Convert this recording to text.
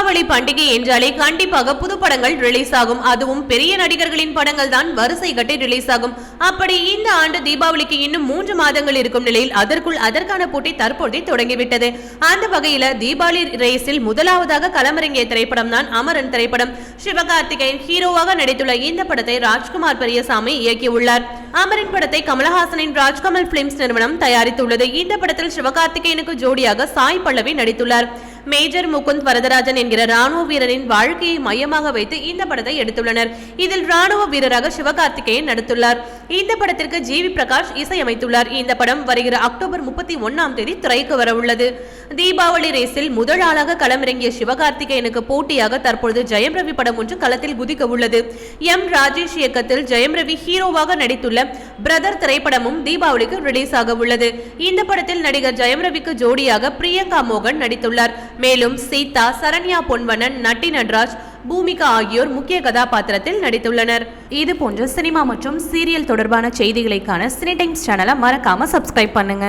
தீபாவளி பண்டிகை என்றாலே கண்டிப்பாக புது படங்கள் ரிலீஸ் ஆகும். அதுவும் பெரிய நடிகர்களின் படங்கள் தான் வரிசை கட்டி ரிலீஸ் ஆகும். அப்படி இந்த ஆண்டு தீபாவளிக்கு இன்னும் மூன்று மாதங்கள் இருக்கும் நிலையில் அதற்குள் அதற்கான போட்டி தற்போதே தொடங்கிவிட்டது. அந்த வகையில தீபாவளி ரேஸில் முதலாவதாக களமிறங்கிய திரைப்படம் தான் அமரன் திரைப்படம். சிவகார்த்திகேயன் ஹீரோவாக நடித்துள்ள இந்த படத்தை ராஜ்குமார் பெரியசாமி இயக்கியுள்ளார். அமரின் படத்தை கமலஹாசனின் ராஜ்கமல் பிலிம்ஸ் நிறுவனம் தயாரித்துள்ளது. இந்த படத்தில் சிவகார்த்திகேயனுக்கு ஜோடியாக சாய் பல்லவி நடித்துள்ளார். மேஜர் முகுந்த் வரதராஜன் என்கிற ராணுவ வீரரின் வாழ்க்கையை மையமாக வைத்து இந்த படத்தை எடுத்துள்ளனர். இதில் ராணுவ வீரராக சிவகார்த்திகேயன் நடித்துள்ளார். இந்த படத்திற்கு ஜி வி பிரகாஷ் இசையமைத்துள்ளார். இந்த படம் வருகிற அக்டோபர் முப்பத்தி ஒன்னாம் தேதி திரைக்கு வரவுள்ளது. தீபாவளி ரேஸில் முதல் ஆளாக களமிறங்கிய சிவகார்த்திகேயனுக்கு போட்டியாக தற்பொழுது ஜெயம் ரவி படம் ஒன்று களத்தில் குதிக்க உள்ளது எம் ராஜேஷ் இயக்கத்தில் ஜெயம் ரவி ஹீரோவாக நடித்துள்ள பிரதர் திரைப்படமும் தீபாவளிக்கு ரிலீஸ் ஆக உள்ளது இந்த படத்தில் நடிகர் ஜெயம் ரவிக்கு ஜோடியாக பிரியங்கா மோகன் நடித்துள்ளார். மேலும் சீதா சரண்யா பொன்வனன் நட்டி நட்ராஜ் பூமிகா ஆகியோர் முக்கிய கதாபாத்திரத்தில் நடித்துள்ளனர். இது போன்ற சினிமா மற்றும் சீரியல் தொடர்பான செய்திகளைக்கான சினி டைம்ஸ் சேனலை மறக்காம சப்ஸ்கிரைப் பண்ணுங்க.